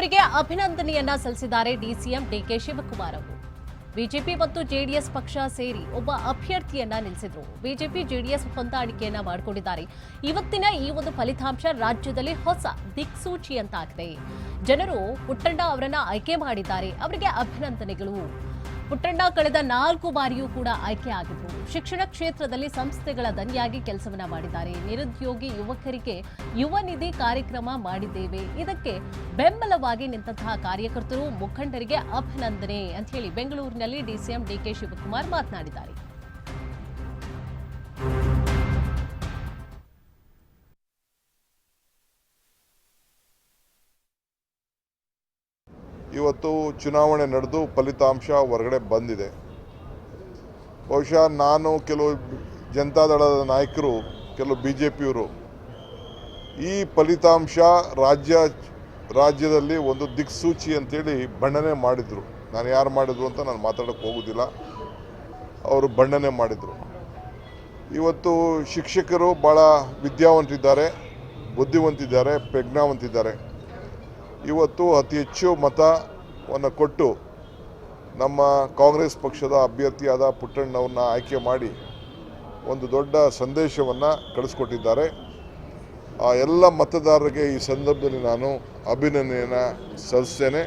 ಅವರಿಗೆ ಅಭಿನಂದನೆಯನ್ನ ಸಲ್ಲಿಸಿದ್ದಾರೆ DCM DK Shivakumar ಅವರು. ಬಿಜೆಪಿ ಮತ್ತು ಜೆಡಿಎಸ್ ಪಕ್ಷ ಸೇರಿ ಒಬ್ಬ ಅಭ್ಯರ್ಥಿಯನ್ನ ನಿಲ್ಲಿಸಿದ್ರು. ಬಿಜೆಪಿ, ಜೆಡಿಎಸ್ ಹೊಂದಾಣಿಕೆಯನ್ನ ಮಾಡಿಕೊಂಡಿದ್ದಾರೆ. ಇವತ್ತಿನ ಈ ಒಂದು ಫಲಿತಾಂಶ ರಾಜ್ಯದಲ್ಲಿ ಹೊಸ ದಿಕ್ಸೂಚಿ ಅಂತಾಗಿದೆ. ಜನರು ಪುಟ್ಟಣ್ಣ ಅವರನ್ನ ಆಯ್ಕೆ ಮಾಡಿದ್ದಾರೆ. ಅವರಿಗೆ ಅಭಿನಂದನೆಗಳು. ಪುಟ್ಟಣ್ಣ ಕಳೆದ ನಾಲ್ಕು ಬಾರಿಯೂ ಕೂಡ ಆಯ್ಕೆ ಆಗಿದ್ರು ಶಿಕ್ಷಣ ಕ್ಷೇತ್ರದಲ್ಲಿ ಸಂಸ್ಥೆಗಳ ದನಿಯಾಗಿ ಕೆಲಸವನ್ನ ಮಾಡಿದ್ದಾರೆ. ನಿರುದ್ಯೋಗಿ ಯುವಕರಿಗೆ ಯುವ ನಿಧಿ ಕಾರ್ಯಕ್ರಮ ಮಾಡಿದ್ದೇವೆ. ಇದಕ್ಕೆ ಬೆಂಬಲವಾಗಿ ನಿಂತಹ ಕಾರ್ಯಕರ್ತರು ಮುಖಂಡರಿಗೆ ಅಭಿನಂದನೆ ಅಂತ ಹೇಳಿ ಬೆಂಗಳೂರಿನಲ್ಲಿ ಡಿಸಿಎಂ ಡಿಕೆ ಶಿವಕುಮಾರ್ ಮಾತನಾಡಿದ್ದಾರೆ. ಇವತ್ತು ಚುನಾವಣೆ ನಡೆದು ಫಲಿತಾಂಶ ಹೊರಗಡೆ ಬಂದಿದೆ. ಬಹುಶಃ ನಾನು, ಕೆಲವು ಜನತಾದಳದ ನಾಯಕರು, ಕೆಲವು ಬಿ ಜೆ ಪಿಯವರು ಈ ಫಲಿತಾಂಶ ರಾಜ್ಯ, ರಾಜ್ಯದಲ್ಲಿ ಒಂದು ದಿಕ್ಸೂಚಿ ಅಂತೇಳಿ ಬಣ್ಣನೆ ಮಾಡಿದರು. ನಾನು ಯಾರು ಮಾಡಿದ್ರು ಅಂತ ನಾನು ಮಾತಾಡೋಕ್ಕೆ ಹೋಗೋದಿಲ್ಲ. ಅವರು ಬಣ್ಣನೆ ಮಾಡಿದರು. ಇವತ್ತು ಶಿಕ್ಷಕರು ಭಾಳ ವಿದ್ಯಾವಂತಿದ್ದಾರೆ, ಬುದ್ಧಿವಂತಿದ್ದಾರೆ, ಪ್ರಜ್ಞಾವಂತಿದ್ದಾರೆ. ಇವತ್ತು ಅತಿ ಹೆಚ್ಚು ಮತವನ್ನು ಕೊಟ್ಟು ನಮ್ಮ ಕಾಂಗ್ರೆಸ್ ಪಕ್ಷದ ಅಭ್ಯರ್ಥಿಯಾದ ಪುಟ್ಟಣ್ಣವ್ರನ್ನ ಆಯ್ಕೆ ಮಾಡಿ ಒಂದು ದೊಡ್ಡ ಸಂದೇಶವನ್ನು ಕಳಿಸ್ಕೊಟ್ಟಿದ್ದಾರೆ. ಆ ಎಲ್ಲ ಮತದಾರರಿಗೆ ಈ ಸಂದರ್ಭದಲ್ಲಿ ನಾನು ಅಭಿನಂದನೆಯನ್ನು ಸಲ್ಲಿಸ್ತೇನೆ.